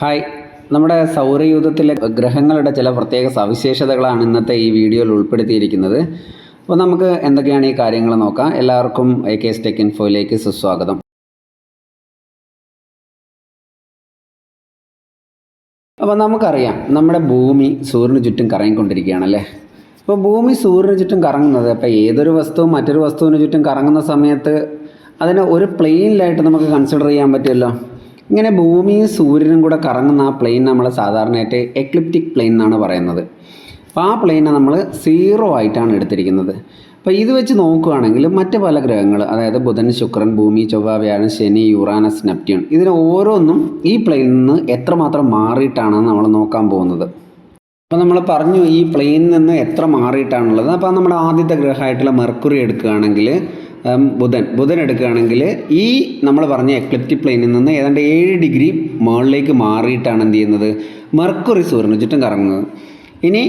Hi. നമ്മുടെ സൗരയൂഥത്തിലെ ഗ്രഹങ്ങളുടെ ചില പ്രത്യേക സവിശേഷതകളാണ് ഇന്നത്തെ ഈ വീഡിയോയിൽ ഉൾപ്പെടുത്തിയിരിക്കുന്നത്. അപ്പോൾ നമുക്ക് എന്തൊക്കെയാണ് ഈ കാര്യങ്ങൾ നോക്കാം. എല്ലാവർക്കും എ കെ ടെക് ഇൻഫോയിലേക്ക് സുസ്വാഗതം. അപ്പോൾ നമുക്കറിയാം നമ്മുടെ ഭൂമി സൂര്യന് ചുറ്റും കറങ്ങിക്കൊണ്ടിരിക്കുകയാണല്ലേ അപ്പോൾ ഭൂമി സൂര്യന് ചുറ്റും കറങ്ങുന്നത് അപ്പോൾ ഏതൊരു വസ്തുവും മറ്റൊരു വസ്തുവിന് ചുറ്റും കറങ്ങുന്ന സമയത്ത് അതിനെ ഒരു പ്ലെയിനിലായിട്ട് നമുക്ക് കൺസിഡർ ചെയ്യാൻ പറ്റുമല്ലോ? ഇങ്ങനെ ഭൂമിയും സൂര്യനും കൂടെ കറങ്ങുന്ന ആ പ്ലെയിൻ നമ്മൾ സാധാരണയായിട്ട് എക്ലിപ്റ്റിക് പ്ലെയിൻ എന്നാണ് പറയുന്നത്. അപ്പോൾ ആ പ്ലെയിനെ നമ്മൾ സീറോ ആയിട്ടാണ് എടുത്തിരിക്കുന്നത്. അപ്പോൾ ഇത് വെച്ച് നോക്കുകയാണെങ്കിൽ മറ്റ് പല ഗ്രഹങ്ങൾ അതായത് ബുധൻ ശുക്രൻ ഭൂമി ചൊവ്വ വ്യാഴം ശനി യുറാനസ് നെപ്റ്റ്യൂൺ ഇതിന് ഓരോന്നും ഈ പ്ലെയിനിൽ നിന്ന് എത്രമാത്രം മാറിയിട്ടാണ് നമ്മൾ നോക്കാൻ പോകുന്നത്. അപ്പോൾ നമ്മൾ പറഞ്ഞു ഈ പ്ലെയിനിൽ നിന്ന് എത്ര മാറിയിട്ടാണുള്ളത്. അപ്പോൾ നമ്മുടെ ആദ്യത്തെ ഗ്രഹമായിട്ടുള്ള മെർക്കുറി എടുക്കുകയാണെങ്കിൽ ബുധൻ. ബുധൻ എടുക്കുകയാണെങ്കിൽ ഈ നമ്മൾ പറഞ്ഞ എക്ലിപ്റ്റിക് പ്ലെയിനിൽ നിന്ന് ഏതാണ്ട് ഏഴ് ഡിഗ്രി മുകളിലേക്ക് മാറിയിട്ടാണ് എന്ത് ചെയ്യുന്നത്? മെർക്കുറി സൂര്യന് ചുറ്റും കറങ്ങുന്നത്. ഇനി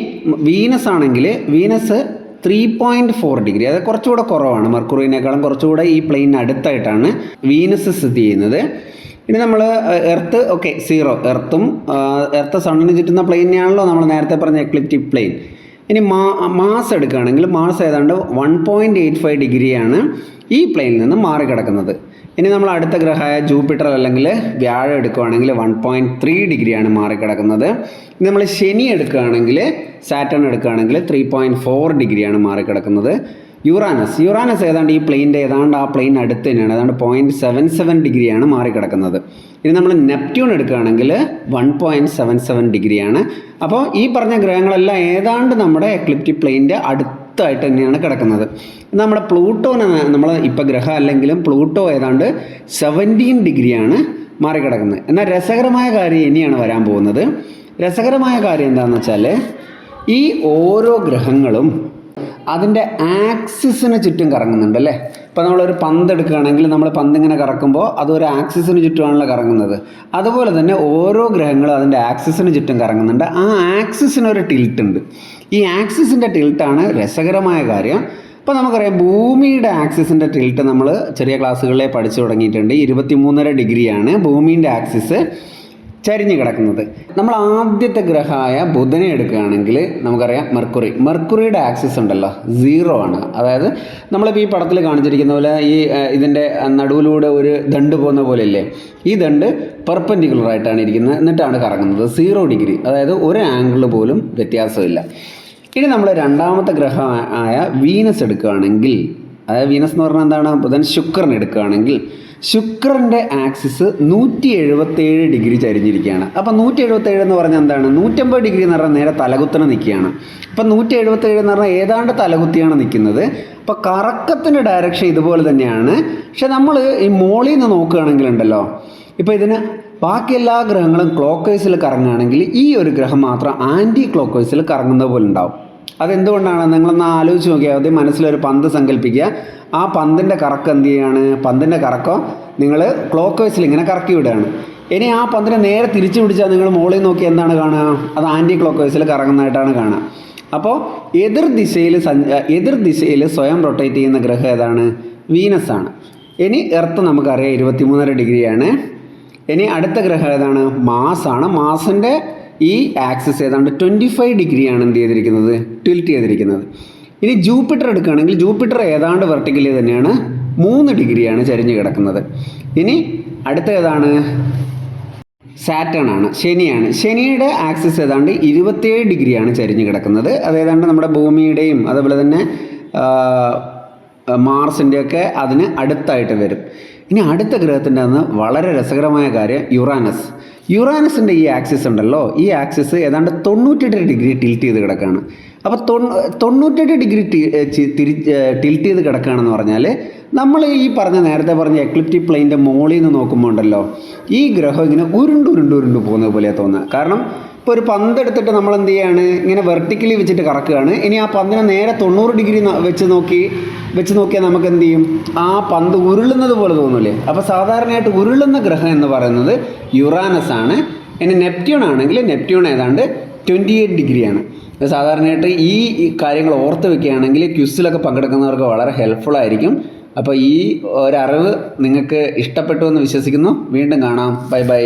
വീനസ് ആണെങ്കിൽ Venus three point four degree അത് കുറച്ചുകൂടെ കുറവാണ്. മെർക്കുറിനേക്കാളും കുറച്ചുകൂടെ ഈ പ്ലെയിനിന് അടുത്തായിട്ടാണ് വീനസ് സ്ഥിതി ചെയ്യുന്നത്. ഇനി നമ്മൾ എർത്ത് ഓക്കെ സീറോ എർത്തും എർത്ത് സണ്ണിന് ചുറ്റുന്ന പ്ലെയിനെയാണല്ലോ നമ്മൾ നേരത്തെ പറഞ്ഞ എക്ലിപ്റ്റിക് പ്ലെയിൻ ഇനി മാ മാസ് എടുക്കുകയാണെങ്കിൽ മാസ് ഏതാണ്ട് വൺ പോയിന്റ് എയ്റ്റ് ഫൈവ് ഡിഗ്രിയാണ് ഈ പ്ലെയിനിൽ നിന്ന് മാറിക്കിടക്കുന്നത്. ഇനി നമ്മൾ അടുത്ത ഗ്രഹമായ ജൂപ്പിറ്റർ അല്ലെങ്കിൽ വ്യാഴം എടുക്കുകയാണെങ്കിൽ വൺ പോയിന്റ് ത്രീ ഡിഗ്രിയാണ് മാറിക്കിടക്കുന്നത്. ഇനി നമ്മൾ ശനി എടുക്കുകയാണെങ്കിൽ സാറ്റേൺ എടുക്കുകയാണെങ്കിൽ ത്രീ പോയിന്റ് ഫോർ ഡിഗ്രിയാണ് മാറിക്കിടക്കുന്നത്. യുറാനസ്. യുറാനസ് ഏതാണ്ട് ഈ പ്ലെയിന്റെ ഏതാണ്ട് ആ പ്ലെയിൻ അടുത്ത് തന്നെയാണ്. ഏതാണ്ട് പോയിന്റ് സെവൻ സെവൻ ഡിഗ്രിയാണ് മാറിക്കിടക്കുന്നത്. ഇനി നമ്മൾ നെപ്റ്റ്യൂൺ എടുക്കുകയാണെങ്കിൽ വൺ പോയിന്റ് സെവൻ സെവൻ ഡിഗ്രിയാണ്. അപ്പോൾ ഈ പറഞ്ഞ ഗ്രഹങ്ങളെല്ലാം ഏതാണ്ട് നമ്മുടെ എക്ലിപ്റ്റി പ്ലെയിന്റെ അടുത്തായിട്ട് തന്നെയാണ് കിടക്കുന്നത്. നമ്മുടെ പ്ലൂട്ടോനെ നമ്മൾ ഇപ്പോൾ ഗ്രഹം അല്ലെങ്കിലും പ്ലൂട്ടോ ഏതാണ്ട് സെവന്റീൻ ഡിഗ്രിയാണ് മാറിക്കിടക്കുന്നത്. എന്നാൽ രസകരമായ കാര്യം ഇനിയാണ് വരാൻ പോകുന്നത്. രസകരമായ കാര്യം എന്താണെന്ന് വെച്ചാൽ ഈ ഓരോ ഗ്രഹങ്ങളും അതിന്റെ ആക്സിസിന് ചുറ്റും കറങ്ങുന്നുണ്ട് അല്ലേ? ഇപ്പോൾ നമ്മളൊരു പന്ത് എടുക്കുകയാണെങ്കിൽ നമ്മൾ പന്ത് ഇങ്ങനെ കറക്കുമ്പോൾ അത് ഒരു ആക്സിസിന് ചുറ്റുമാണല്ലോ കറങ്ങുന്നത്. അതുപോലെ തന്നെ ഓരോ ഗ്രഹങ്ങളും അതിന്റെ ആക്സിസിന് ചുറ്റും കറങ്ങുന്നുണ്ട്. ആ ആക്സിസിന് ഒരു ടിൽട്ട് ഉണ്ട്. ഈ ആക്സിസിന്റെ ടിൽട്ടാണ് രസകരമായ കാര്യം. ഇപ്പോൾ നമുക്കറിയാം ഭൂമിയുടെ ആക്സിസിന്റെ ടിൽട്ട് നമ്മൾ ചെറിയ ക്ലാസ്സുകളിലെ പഠിച്ചു തുടങ്ങിയിട്ടുണ്ട്. ഇരുപത്തി മൂന്നര ഡിഗ്രിയാണ് ഭൂമിന്റെ ആക്സിസ്. ചരിഞ്ഞ് കിടക്കുന്നത്. നമ്മൾ ആദ്യത്തെ ഗ്രഹമായ ബുധനെ എടുക്കുകയാണെങ്കിൽ നമുക്കറിയാം മെർക്കുറി. മെർക്കുറിയുടെ ആക്സിസ് ഉണ്ടല്ലോ സീറോ ആണ്. അതായത് നമ്മളിപ്പോൾ ഈ പടത്തിൽ കാണിച്ചിരിക്കുന്ന പോലെ ഈ ഇതിന്റെ നടുവിലൂടെ ഒരു ദണ്ട് പോകുന്ന പോലെയല്ലേ? ഈ ദണ്ട് പെർപ്പൻഡിക്കുലർ ആയിട്ടാണ് ഇരിക്കുന്നത്. എന്നിട്ടാണ് കറങ്ങുന്നത്. Zero degree. അതായത് ഒരു ആംഗിൾ പോലും വ്യത്യാസമില്ല. ഇനി നമ്മൾ രണ്ടാമത്തെ ഗ്രഹമായ വീനസ് എടുക്കുകയാണെങ്കിൽ അതായത് വീനസ് എന്ന് പറഞ്ഞാൽ എന്താണ്? ബുധൻ ശുക്രൻ എടുക്കുകയാണെങ്കിൽ ശുക്രന്റെ ആക്സിസ് നൂറ്റി എഴുപത്തേഴ് ഡിഗ്രി ചരിഞ്ഞിരിക്കുകയാണ്. അപ്പോൾ നൂറ്റി എഴുപത്തേഴ് എന്ന് പറഞ്ഞാൽ എന്താണ്? നൂറ്റമ്പത് ഡിഗ്രി എന്ന് പറഞ്ഞാൽ നേരെ തലകുത്തനെ നിൽക്കുകയാണ്. അപ്പോൾ നൂറ്റി എഴുപത്തേഴ് എന്ന് പറഞ്ഞാൽ ഏതാണ്ട് തലകുത്തിയാണ് നിൽക്കുന്നത്. അപ്പോൾ കറക്കത്തിന്റെ ഡയറക്ഷൻ ഇതുപോലെ തന്നെയാണ്. പക്ഷെ നമ്മൾ ഈ മോളിൽ നിന്ന് നോക്കുകയാണെങ്കിലുണ്ടല്ലോ ഇപ്പോൾ ഇതിന് ബാക്കി എല്ലാ ഗ്രഹങ്ങളും ക്ലോക്ക് വൈസിൽ കറങ്ങുകയാണെങ്കിൽ ഈ ഒരു ഗ്രഹം മാത്രം ആന്റി ക്ലോക്ക് വൈസിൽ കറങ്ങുന്നത് പോലെ ഉണ്ടാവും. അതെന്തുകൊണ്ടാണ്? നിങ്ങളൊന്ന് ആലോചിച്ച് നോക്കിയാൽ മതി. മനസ്സിലൊരു പന്ത് സങ്കല്പിക്കുക ആ പന്തിന്റെ കറക്കം എന്ത് ചെയ്യാണ്? പന്തിന്റെ കറക്കം നിങ്ങൾ ക്ലോക്ക് വൈസിൽ ഇങ്ങനെ കറക്കി വിടുകയാണ്. ഇനി ആ പന്തിനെ നേരെ തിരിച്ചു പിടിച്ചാൽ നിങ്ങൾ മുകളിൽ നോക്കി എന്താണ് കാണുക? അത് ആന്റി ക്ലോക്ക് വൈസിൽ കറങ്ങുന്നതായിട്ടാണ് കാണുക. അപ്പോൾ എതിർ ദിശയിൽ സഞ്ച എതിർ ദിശയിൽ സ്വയം റൊട്ടേറ്റ് ചെയ്യുന്ന ഗ്രഹം ഏതാണ്? വീനസ് ആണ്. ഇനി എർത്ത് നമുക്കറിയാം ഇരുപത്തിമൂന്നര ഡിഗ്രിയാണ്. ഇനി അടുത്ത ഗ്രഹം ഏതാണ്? മാസാണ് മാസിന്റെ ഈ ആക്സിസ് ഏതാണ്ട് ട്വന്റി ഫൈവ് ഡിഗ്രിയാണ് എന്ത് ചെയ്തിരിക്കുന്നത്? ട്വിൽറ്റ് ചെയ്തിരിക്കുന്നത്. ഇനി ജൂപ്പിറ്റർ എടുക്കുകയാണെങ്കിൽ ജൂപ്പിറ്റർ ഏതാണ്ട് വെർട്ടിക്കലി തന്നെയാണ് മൂന്ന് ഡിഗ്രിയാണ് ചരിഞ്ഞ് കിടക്കുന്നത്. ഇനി അടുത്ത ഏതാണ്? സാറ്റേൺ ആണ് ശനിയാണ്. ശനിയുടെ ആക്സിസ് ഏതാണ്ട് ഇരുപത്തിയേഴ് ഡിഗ്രിയാണ് ചരിഞ്ഞ് കിടക്കുന്നത്. അതേതാണ്ട് നമ്മുടെ ഭൂമിയുടെയും അതുപോലെ തന്നെ മാർസിന്റെയൊക്കെ അതിന് അടുത്തായിട്ട് വരും. ഇനി അടുത്ത ഗ്രഹത്തിന്റെ അന്ന് വളരെ രസകരമായ കാര്യം യുറാനസ്. യുറാനസിന്റെ ഈ ആക്സിസ് ഉണ്ടല്ലോ ഈ ആക്സിസ് ഏതാണ്ട് തൊണ്ണൂറ്റെട്ട് ഡിഗ്രി ടിൽറ്റ് ചെയ്ത് കിടക്കുകയാണ് അപ്പോൾ തൊണ്ണൂറ്റെട്ട് ഡിഗ്രി തിരി ടിൽറ്റ് ചെയ്ത് കിടക്കുകയാണെന്ന് പറഞ്ഞാൽ നമ്മൾ ഈ പറഞ്ഞ നേരത്തെ പറഞ്ഞ എക്ലിപ്റ്റി പ്ലെയിന്റെ മോളിൽ നിന്ന് നോക്കുമ്പോൾ ഉണ്ടല്ലോ ഈ ഗ്രഹം ഇങ്ങനെ ഉരുണ്ട് ഉരുണ്ട് ഉരുണ്ട് പോകുന്നത് പോലെയാണ് തോന്നുന്നത്. കാരണം ഇപ്പോൾ ഒരു പന്ത് എടുത്തിട്ട് നമ്മൾ എന്ത് ചെയ്യാണ്? ഇങ്ങനെ വെർട്ടിക്കലി വെച്ചിട്ട് കറക്കുകയാണ്. ഇനി ആ പന്തിനെ നേരെ തൊണ്ണൂറ് ഡിഗ്രി വെച്ച് നോക്കി വെച്ച് നോക്കിയാൽ നമുക്ക് എന്ത് ചെയ്യും? ആ പന്ത് ഉരുളുന്നത് പോലെ തോന്നില്ലേ അപ്പോൾ സാധാരണയായിട്ട് ഉരുളുന്ന ഗ്രഹം എന്ന് പറയുന്നത് യുറാനസ് ആണ്. ഇനി നെപ്റ്റ്യൂൺ ആണെങ്കിൽ നെപ്റ്റ്യൂൺ ഏതാണ്ട് ട്വന്റി എയ്റ്റ് ഡിഗ്രിയാണ് സാധാരണയായിട്ട് ഈ കാര്യങ്ങൾ ഓർത്ത് വെക്കുകയാണെങ്കിൽ ക്യുസിലൊക്കെ പങ്കെടുക്കുന്നവർക്ക് വളരെ ഹെൽപ്ഫുൾ ആയിരിക്കും. അപ്പോൾ ഈ ഒരറിവ് നിങ്ങൾക്ക് ഇഷ്ടപ്പെട്ടു എന്ന് വിശ്വസിക്കുന്നു. വീണ്ടും കാണാം. Bye bye.